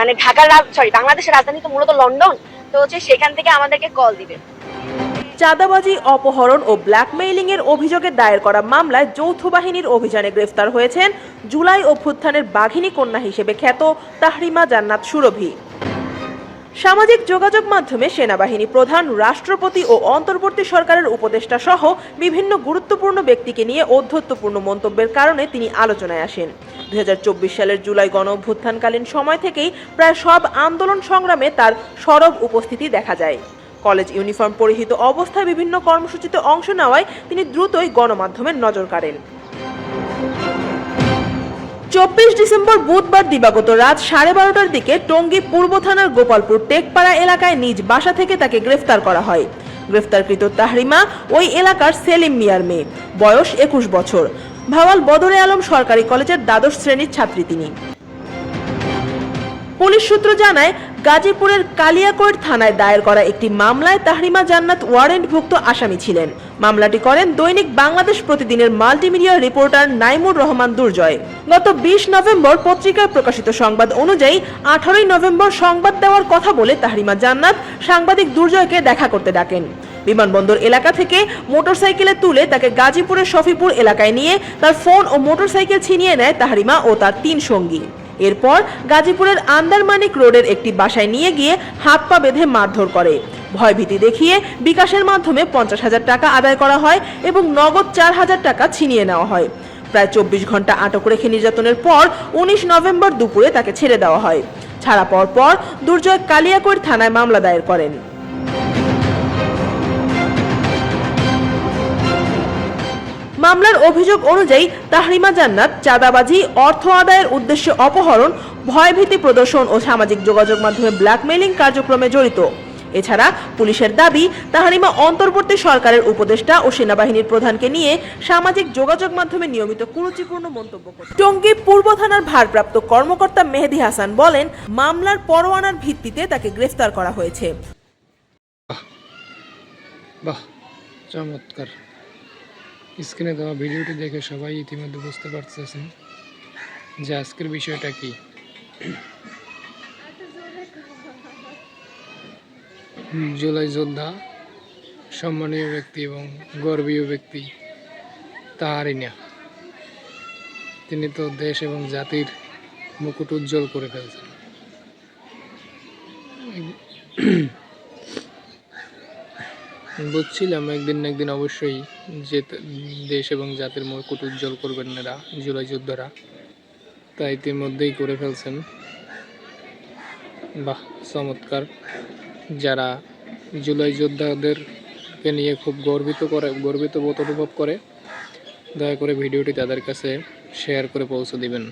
মানে ঢাকার সরি বাংলাদেশের রাজধানী তো মূলত লন্ডন। তো হচ্ছে সেখান থেকে আমাদেরকে কল দিবে। চাঁদাবাজি, অপহরণ ও ব্ল্যাকমেইলিং এর অভিযোগে দায়ের করা মামলায় যৌথ বাহিনীর অভিযানে গ্রেফতার হয়েছেন জুলাই অভ্যুত্থানের বাঘিনী কন্যা হিসেবে খ্যাত তাহরিমা জান্নাত সুরভি। সামাজিক যোগাযোগ মাধ্যমে সেনাবাহিনী প্রধান, রাষ্ট্রপতি ও অন্তর্বর্তী সরকারের উপদেষ্টা সহ বিভিন্ন গুরুত্বপূর্ণ ব্যক্তিকে নিয়ে ঔদ্ধত্যপূর্ণ মন্তব্যের কারণে তিনি আলোচনায় আসেন। দুই হাজার চব্বিশ সালের জুলাই গণ অভ্যুত্থানকালীন সময় থেকেই প্রায় সব আন্দোলন সংগ্রামে তার সরব উপস্থিতি দেখা যায়। কলেজ ইউনিফর্ম পরিহিত অবস্থায় বিভিন্ন কর্মসূচিতে অংশ নেওয়ায় তিনি দ্রুতই গণমাধ্যমের নজর কাড়েন। চব্বিশ ডিসেম্বর বুধবার দিবাগত রাত সাড়ে বারোটার দিকে টঙ্গী পূর্ব থানার গোপালপুর টেকপাড়া এলাকায় নিজ বাসা থেকে তাকে গ্রেফতার করা হয়। গ্রেফতারকৃত তাহরিমা ওই এলাকার সেলিম মিয়ার মেয়ে। বয়স একুশ বছর। ভাওয়াল বদরে আলম সরকারি কলেজের দ্বাদশ শ্রেণির ছাত্রী তিনি। পুলিশ সূত্র জানায় গাজীপুরের কালিয়াকৈর থানায় দায়ের করা একটি মামলায় তাহরিমা জান্নাত ওয়ারেন্টভুক্ত আসামি ছিলেন। মামলাটি করেন দৈনিক বাংলাদেশ প্রতিদিনের মাল্টিমিডিয়া রিপোর্টার নাইমুর রহমান দুর্জয়। গত বিশ নভেম্বর পত্রিকায় প্রকাশিত সংবাদ অনুযায়ী আঠারোই নভেম্বর সংবাদ দেওয়ার কথা বলে তাহরিমা জান্নাত সাংবাদিক দুর্জয়কে দেখা করতে ডাকেন। বিমানবন্দর এলাকা থেকে মোটরসাইকেলে তুলে তাকে গাজীপুরের শফিপুর এলাকায় নিয়ে তার ফোন ও মোটরসাইকেল ছিনিয়ে নেয় তাহরিমা ও তার তিন সঙ্গী। এরপর গাজীপুরের আন্দারমানিক রোডের একটি বাসায় নিয়ে গিয়ে হাত পা বেঁধে মারধর করে। ভয়ভীতি দেখিয়ে বিকাশের মাধ্যমে পঞ্চাশ হাজার টাকা আদায় করা হয় এবং নগদ চার হাজার টাকা ছিনিয়ে নেওয়া হয়। প্রায় চব্বিশ ঘণ্টা আটক রেখে নির্যাতনের পর উনিশ নভেম্বর দুপুরে তাকে ছেড়ে দেওয়া হয়। ছাড়া পর পর দুর্জয় কালিয়াকৈর থানায় মামলা দায়ের করেন। মামলার অভিযোগ অনুযায়ী তাহরিমা জান্নাত, চাঁদাবাজি, অর্থ আদায়ের উদ্দেশ্যে অপহরণ, ভয়ভীতি প্রদর্শন ও সামাজিক যোগাযোগ মাধ্যমে ব্ল্যাকমেইলিং কার্যক্রমে জড়িত। এছাড়া পুলিশের দাবি, তাহারিমা অন্তর্বর্তী সরকারের উপদেষ্টা ও সেনাবাহিনীর প্রধানকে নিয়ে সামাজিক যোগাযোগ মাধ্যমে নিয়মিত কুরুচিপূর্ণ মন্তব্য করে টঙ্গী পূর্ব থানার ভারপ্রাপ্ত কর্মকর্তা মেহেদি হাসান বলেন, মামলার পরোয়ানার ভিত্তিতে তাকে গ্রেফতার করা হয়েছে। বাহ, চমৎকার। স্ক্রিনে দেওয়া ভিডিওটি দেখে সবাই ইতিমধ্যে বুঝতে পারতেছেন যে আজকের বিষয়টা কি। জুলাই যোদ্ধা, সম্মানীয় ব্যক্তি এবং গর্বীয় ব্যক্তি তাহারই না। তিনি তো দেশ এবং জাতির মুকুট উজ্জ্বল করে ফেলছেন। বুঝছিলাম একদিন না একদিন অবশ্যই যে দেশ এবং জাতির মুকুট উজ্জ্বল করবেন এরা, জুলাই যোদ্ধারা। তা ইতিমধ্যেই করে ফেলছেন। বাহ, চমৎকার। যারা জুলাই যোদ্ধাদেরকে নিয়ে খুব গর্বিত করে, গর্বিত বোধ অনুভব করে, দয়া করে ভিডিওটি তাদের কাছে শেয়ার করে পৌঁছে দিবেন।